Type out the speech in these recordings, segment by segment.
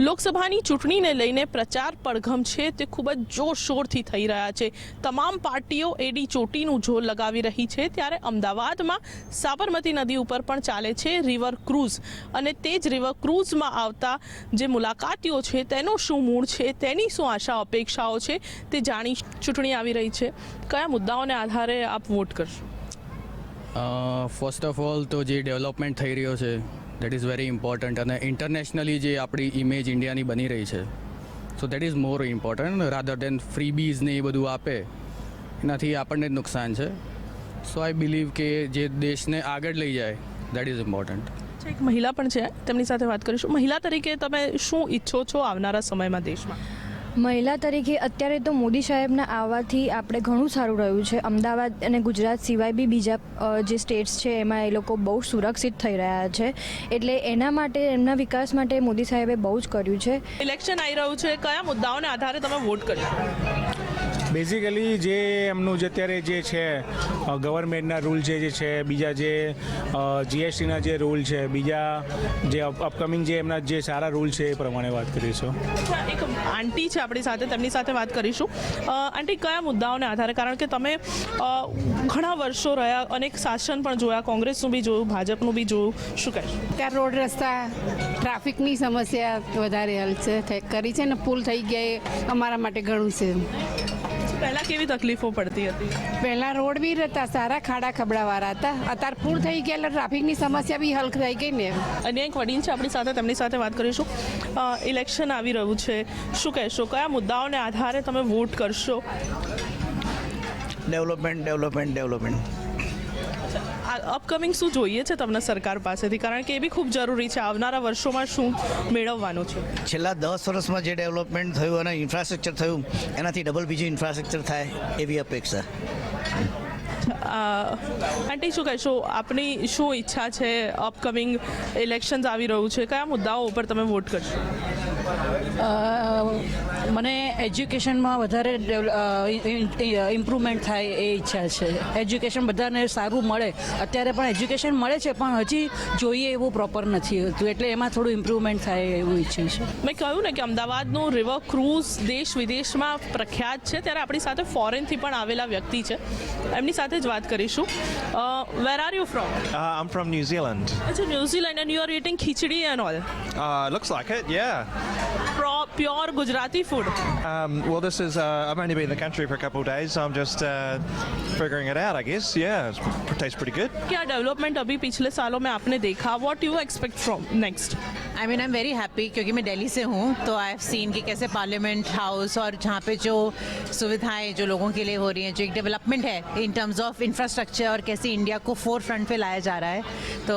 લોકસભાની ચૂંટણીને લઈને પ્રચાર પડઘમ છે તે ખૂબ જ જોરશોરથી થઈ રહ્યા છે. તમામ પાર્ટીઓ એડી ચોટીનું જોર લગાવી રહી છે ત્યારે અમદાવાદમાં સાબરમતી નદી ઉપર પણ ચાલે છે રિવર ક્રૂઝ. અને તે જ રિવર ક્રૂઝમાં આવતા જે મુલાકાતીઓ છે તેનો શું મૂળ છે, તેની શું આશા અપેક્ષાઓ છે તે જાણી ચૂંટણી આવી રહી છે. કયા મુદ્દાઓને આધારે આપ વોટ કરશો? ફર્સ્ટ ઓફ ઓલ તો જે ડેવલપમેન્ટ થઈ રહ્યો છે દેટ ઇઝ વેરી ઇમ્પોર્ટન્ટ અને ઇન્ટરનેશનલી જે આપણી ઇમેજ ઇન્ડિયાની બની રહી છે. So that is more important rather than free બીઝને એ બધું આપે, એનાથી આપણને જ નુકસાન છે. સો આઈ બિલીવ કે જે દેશને આગળ લઈ જાય દેટ ઇઝ ઇમ્પોર્ટન્ટ એક મહિલા પણ છે. તેમની સાથે વાત કરીશું. મહિલા તરીકે તમે શું ઈચ્છો છો આવનારા સમયમાં દેશમાં? મહિલા તરીકે અત્યારે તો મોદી સાહેબના આવવાથી આપણે ઘણું સારું રહ્યું છે. અમદાવાદ અને ગુજરાત સિવાય બી બીજા જે સ્ટેટ્સ છે, એમાં એ લોકો બહુ સુરક્ષિત થઈ રહ્યા છે. એટલે એના માટે, એમના વિકાસ માટે મોદી સાહેબે બહુ જ કર્યું છે. ઇલેક્શન આવી રહ્યું છે. કયા મુદ્દાઓને આધારે તમે વોટ કરશો બેઝિકલી જે એમનું જે અત્યારે જે છે ગવર્મેન્ટના રૂલ છે જે છે બીજા જે જીએસટીના જે રૂલ છે બીજા જે અપકમિંગ જે એમના જે સારા રૂલ છે એ પ્રમાણે વાત કરીશું. એક આંટી છે આપણી સાથે તેમની સાથે વાત કરીશું. આંટી કયા મુદ્દાઓને આધારે? કારણ કે તમે ઘણા વર્ષો રહ્યા અનેક શાસન પણ જોયા કોંગ્રેસનું બી જોયું ભાજપનું બી જોયું. શું કહેશો? ત્યાં રોડ રસ્તા ટ્રાફિકની સમસ્યા વધારે હલ છે કરી છે ને પુલ થઈ ગયા એ અમારા માટે ઘણું છે. પહેલાં કેવી તકલીફો પડતી હતી? પહેલાં રોડ બી હતા સારા ખાડા ખબડાવાળા હતા. અત્યારે પુલ થઈ ગયા એટલે ટ્રાફિકની સમસ્યા બી હલ થઈ ગઈ ને. અને એક વડીલ છે આપણી સાથે તેમની સાથે વાત કરીશું. ઇલેક્શન આવી રહ્યું છે. શું કહેશો? કયા મુદ્દાઓને આધારે તમે વોટ કરશો? ડેવલપમેન્ટ ડેવલપમેન્ટ ડેવલપમેન્ટ અપકમિંગ શું જોઈએ છે તમને સરકાર પાસેથી? કારણ કે એ બી ખૂબ જરૂરી છે. આવનારા વર્ષોમાં શું મેળવવાનું છે? છેલ્લા દસ વર્ષમાં જે ડેવલપમેન્ટ થયું અને ઇન્ફ્રાસ્ટ્રક્ચર થયું એનાથી ડબલ બીજું ઇન્ફ્રાસ્ટ્રક્ચર થાય એવી અપેક્ષા. આંટી શું કહેશો? આપની શું ઈચ્છા છે? અપકમિંગ ઇલેક્શન્સ આવી રહ્યું છે. કયા મુદ્દાઓ ઉપર તમે વોટ કરશો? મને એજ્યુકેશનમાં વધારે ઇમ્પ્રુવમેન્ટ થાય એ ઈચ્છા છે. એજ્યુકેશન બધાને સારું મળે. અત્યારે પણ એજ્યુકેશન મળે છે પણ હજી જોઈએ એવું પ્રોપર નથી હોતું. એટલે એમાં થોડું ઇમ્પ્રુવમેન્ટ થાય એવું ઈચ્છે છે. મેં કહ્યું ને કે અમદાવાદનું રિવર ક્રૂઝ દેશ વિદેશમાં પ્રખ્યાત છે ત્યારે આપણી સાથે ફોરેનથી પણ આવેલા વ્યક્તિ છે. એમની સાથે જ વાત કરીશું. Where are you from Uh, from New અચ્છા New Zealand and you are eating khichdi and all looks like it it, pure Gujarati food? Um, well, this is, uh, I've only been in the country for a couple of days, so I'm just uh, figuring it out, I guess. Yeah, it tastes pretty good. क्या development अभी पिछले सालों में आपने देखा? What do you expect from next? I mean I am very happy क्योंकि मैं दिल्ली से हूँ तो आई हैव सीन कि कैसे पार्लियामेंट हाउस और जहाँ पे जो सुविधाएँ जो लोगों के लिए हो रही हैं जो एक डेवलपमेंट है इन टर्म्स ऑफ़ इंफ्रास्ट्रक्चर और कैसे इंडिया को फोर फ्रंट पर लाया जा रहा है तो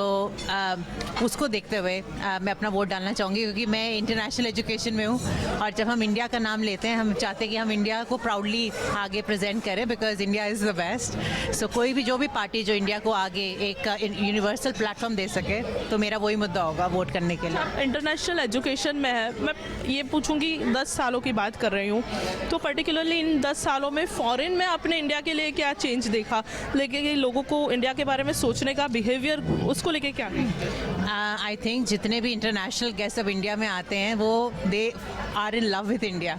अ, उसको देखते हुए अ, मैं अपना वोट डालना चाहूँगी क्योंकि मैं इंटरनेशनल एजुकेशन में हूँ और जब हम इंडिया का नाम लेते हैं हम चाहते हैं कि हम इंडिया को प्राउडली आगे प्रेजेंट करें because India is the best so कोई भी जो भी पार्टी जो इंडिया को आगे एक यूनिवर्सल प्लेटफॉर्म दे सके तो मेरा वही मुद्दा होगा वोट करने के लिए। इंटरनेशनल एजुकेशन में है। मैं ये पूछूँगी, दस सालों की बात कर रही हूँ। तो पर्टिकुलरली इन दस सालों में फॉरेन में आपने इंडिया के लिए क्या चेंज देखा? लेकिन लोगों को इंडिया के बारे में सोचने का बिहेवियर उसको लेके क्या आई थिंक जितने भी इंटरनेशनल गेस्ट अब इंडिया में आते हैं, वो they are in love with India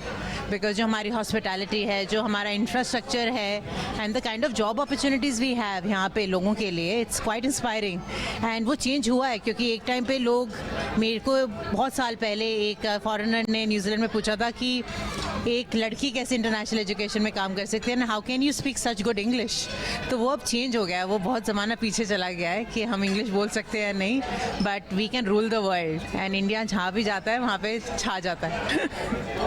because जो हमारी हॉस्पिटैलिटी है, जो हमारा इंफ्रास्ट्रक्चर है and the kind of job opportunities we have यहाँ पे लोगों के लिए इट्स क्वाइट इंस्पायरिंग एंड वो चेंज हुआ है क्योंकि एक टाइम पे लोग मेरे को बहुत साल पहले एक फॉरेनर ने न्यूजीलैंड में पूछा था कि एक लड़की कैसे इंटरनेशनल एजुकेशन में काम कर सकती है ना how can you speak such good English तो वो अब चेंज हो गया है वो बहुत ज़माना पीछे चला गया है कि हम इंग्लिश बोल सकते हैं या नहीं but we can rule the world and India जहाँ भी जाता है वहाँ पे छा जाता है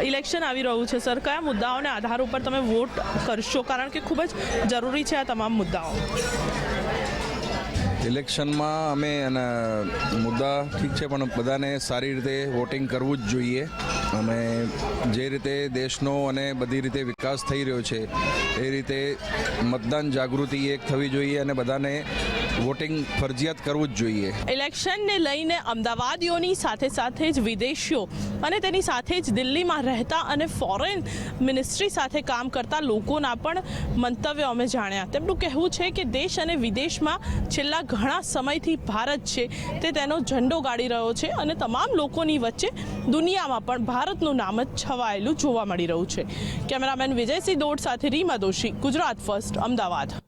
ઇલેક્શન આવી રહ્યું છે સર કયા મુદ્દાઓને આધાર ઉપર તમે વોટ કરશો કારણ કે ખૂબ જ જરૂરી છે આ તમામ મુદ્દાઓ ઇલેક્શનમાં અમે અને મુદ્દા ઠીક છે, પણ બધાને સારી રીતે વોટિંગ કરવું જ જોઈએ. અને જે રીતે દેશનો અને બધી રીતે વિકાસ થઈ રહ્યો છે, એ રીતે મતદાન જાગૃતિ એક થવી જોઈએ અને બધાને વોટિંગ ફરજિયાત કરવું જ જોઈએ. ઇલેક્શનને લઈને અમદાવાદીઓની સાથે સાથે જ વિદેશીઓ અને તેની સાથે જ દિલ્હીમાં રહેતા અને ફોરેન મિનિસ્ટ્રી સાથે કામ કરતા લોકોના પણ મંતવ્યો અમે જાણ્યા. તેમનું કહેવું છે કે દેશ અને વિદેશમાં છેલ્લા ઘણા સમયથી ભારત છે તે તેનો ઝંડો ગાડી રહ્યો છે અને તમામ લોકોની વચ્ચે દુનિયામાં પણ ભારતનું નામ જ છવાયેલું જોવા મળી રહ્યું છે. કેમેરામેન વિજયસિંહ દોડ સાથે રીમા દોશી, ગુજરાત ફર્સ્ટ અમદાવાદ.